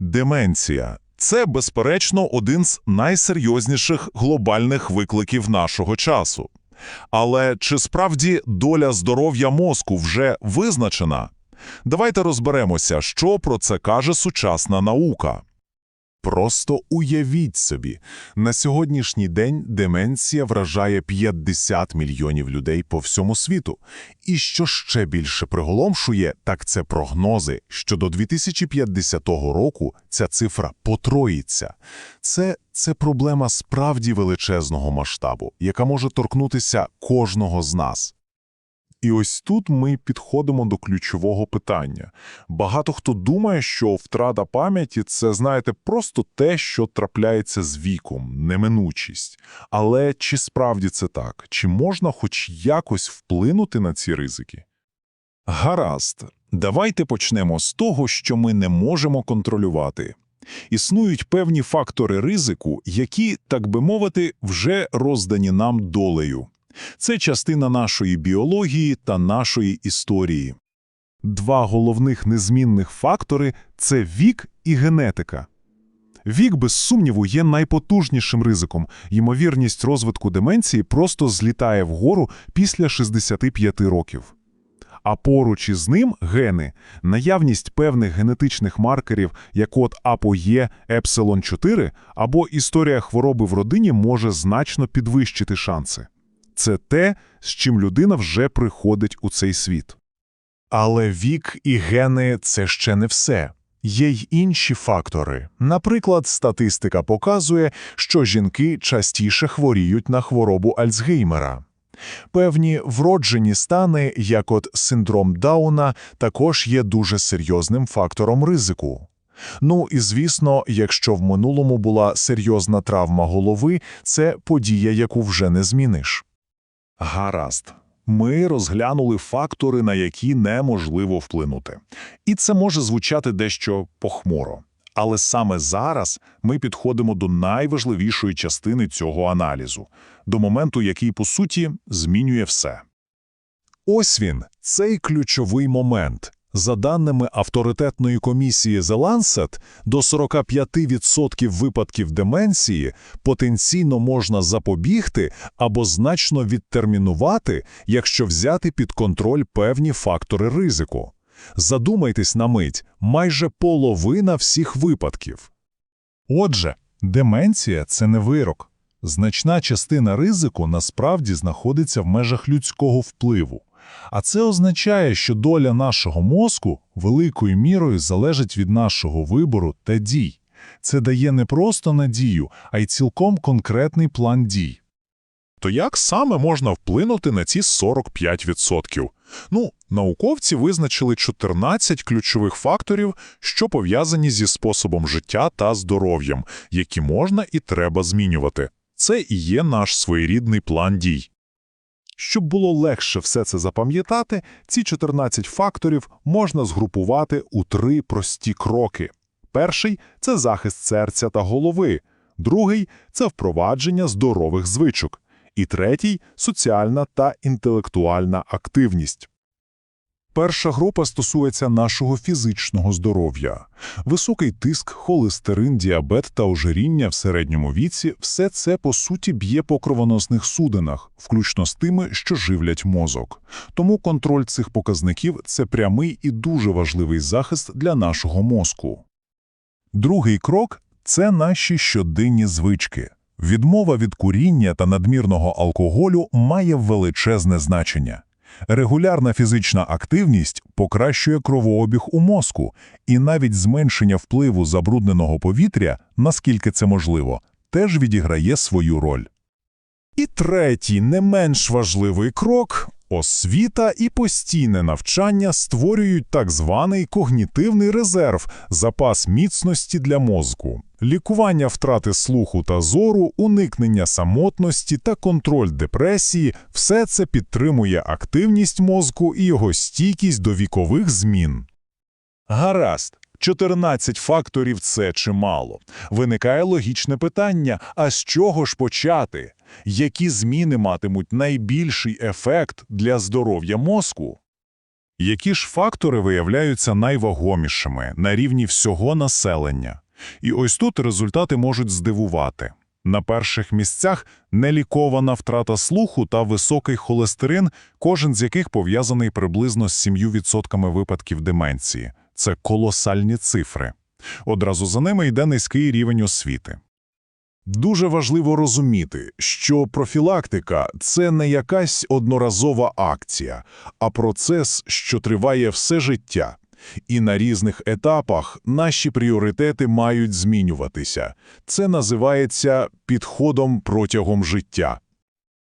Деменція це, безперечно, один з найсерйозніших глобальних викликів нашого часу. Але чи справді доля здоров'я мозку вже визначена? Давайте розберемося, що про це каже сучасна наука. Просто уявіть собі, на сьогоднішній день деменція вражає 50 мільйонів людей по всьому світу. І що ще більше приголомшує, так це прогнози, що до 2050 року ця цифра потроїться. Це, це проблема справді величезного масштабу, яка може торкнутися кожного з нас. І ось тут ми підходимо до ключового питання. Багато хто думає, що втрата пам'яті – це, знаєте, просто те, що трапляється з віком, неминучість. Але чи справді це так? Чи можна хоч якось вплинути на ці ризики? Гаразд. Давайте почнемо з того, що ми не можемо контролювати. Існують певні фактори ризику, які, так би мовити, вже роздані нам долею. Це частина нашої біології та нашої історії. Два головних незмінних фактори – це вік і генетика. Вік, без сумніву, є найпотужнішим ризиком. Ймовірність розвитку деменції просто злітає вгору після 65 років. А поруч із ним гени, наявність певних генетичних маркерів, як от АПОЄ, Епсилон 4, або історія хвороби в родині може значно підвищити шанси. Це те, з чим людина вже приходить у цей світ. Але вік і гени – це ще не все. Є й інші фактори. Наприклад, статистика показує, що жінки частіше хворіють на хворобу Альцгеймера. Певні вроджені стани, як от синдром Дауна, також є дуже серйозним фактором ризику. Ну і звісно, якщо в минулому була серйозна травма голови, це подія, яку вже не зміниш. Гаразд. Ми розглянули фактори, на які неможливо вплинути. І це може звучати дещо похмуро. Але саме зараз ми підходимо до найважливішої частини цього аналізу, до моменту, який, по суті, змінює все. Ось він, цей ключовий момент. За даними авторитетної комісії The Lancet, до 45% випадків деменції потенційно можна запобігти або значно відтермінувати, якщо взяти під контроль певні фактори ризику. Задумайтесь на мить, майже половина всіх випадків. Отже, деменція – це не вирок. Значна частина ризику насправді знаходиться в межах людського впливу. А це означає, що доля нашого мозку великою мірою залежить від нашого вибору та дій. Це дає не просто надію, а й цілком конкретний план дій. То як саме можна вплинути на ці 45%? Ну, науковці визначили 14 ключових факторів, що пов'язані зі способом життя та здоров'ям, які можна і треба змінювати. Це і є наш своєрідний план дій. Щоб було легше все це запам'ятати, ці 14 факторів можна згрупувати у три прості кроки. Перший – це захист серця та голови, другий – це впровадження здорових звичок, і третій – соціальна та інтелектуальна активність. Перша група стосується нашого фізичного здоров'я. Високий тиск, холестерин, діабет та ожиріння в середньому віці – все це, по суті, б'є по кровоносних судинах, включно з тими, що живлять мозок. Тому контроль цих показників – це прямий і дуже важливий захист для нашого мозку. Другий крок – це наші щоденні звички. Відмова від куріння та надмірного алкоголю має величезне значення. Регулярна фізична активність покращує кровообіг у мозку, і навіть зменшення впливу забрудненого повітря, наскільки це можливо, теж відіграє свою роль. І третій, не менш важливий крок – освіта і постійне навчання створюють так званий когнітивний резерв – запас міцності для мозку. Лікування втрати слуху та зору, уникнення самотності та контроль депресії – все це підтримує активність мозку і його стійкість до вікових змін. Гаразд. 14 факторів – це чимало. Виникає логічне питання – а з чого ж почати? Які зміни матимуть найбільший ефект для здоров'я мозку? Які ж фактори виявляються найвагомішими на рівні всього населення? І ось тут результати можуть здивувати. На перших місцях нелікована втрата слуху та високий холестерин, кожен з яких пов'язаний приблизно з 7% випадків деменції. Це колосальні цифри. Одразу за ними йде низький рівень освіти. Дуже важливо розуміти, що профілактика – це не якась одноразова акція, а процес, що триває все життя. І на різних етапах наші пріоритети мають змінюватися. Це називається підходом протягом життя.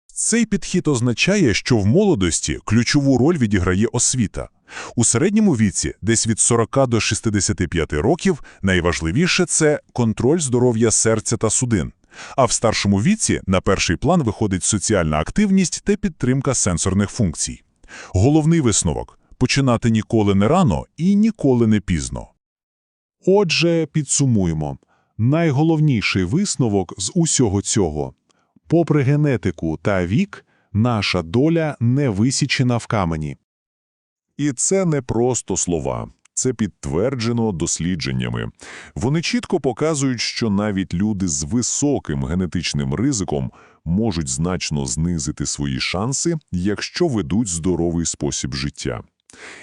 Цей підхід означає, що в молодості ключову роль відіграє освіта. У середньому віці, десь від 40 до 65 років, найважливіше – це контроль здоров'я серця та судин. А в старшому віці на перший план виходить соціальна активність та підтримка сенсорних функцій. Головний висновок – починати ніколи не рано і ніколи не пізно. Отже, підсумуємо. Найголовніший висновок з усього цього. Попри генетику та вік, наша доля не висічена в камені. І це не просто слова. Це підтверджено дослідженнями. Вони чітко показують, що навіть люди з високим генетичним ризиком можуть значно знизити свої шанси, якщо ведуть здоровий спосіб життя.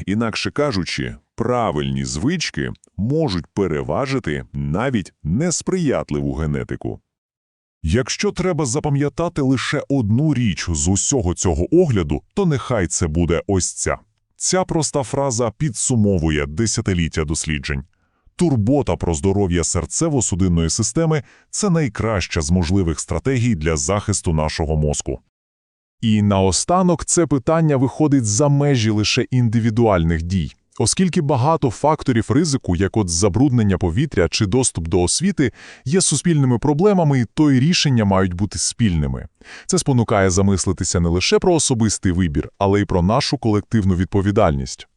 Інакше кажучи, правильні звички можуть переважити навіть несприятливу генетику. Якщо треба запам'ятати лише одну річ з усього цього огляду, то нехай це буде ось ця. Ця проста фраза підсумовує десятиліття досліджень. Турбота про здоров'я серцево-судинної системи – це найкраща з можливих стратегій для захисту нашого мозку. І наостанок це питання виходить за межі лише індивідуальних дій. Оскільки багато факторів ризику, як от забруднення повітря чи доступ до освіти, є суспільними проблемами, то й рішення мають бути спільними. Це спонукає замислитися не лише про особистий вибір, але й про нашу колективну відповідальність.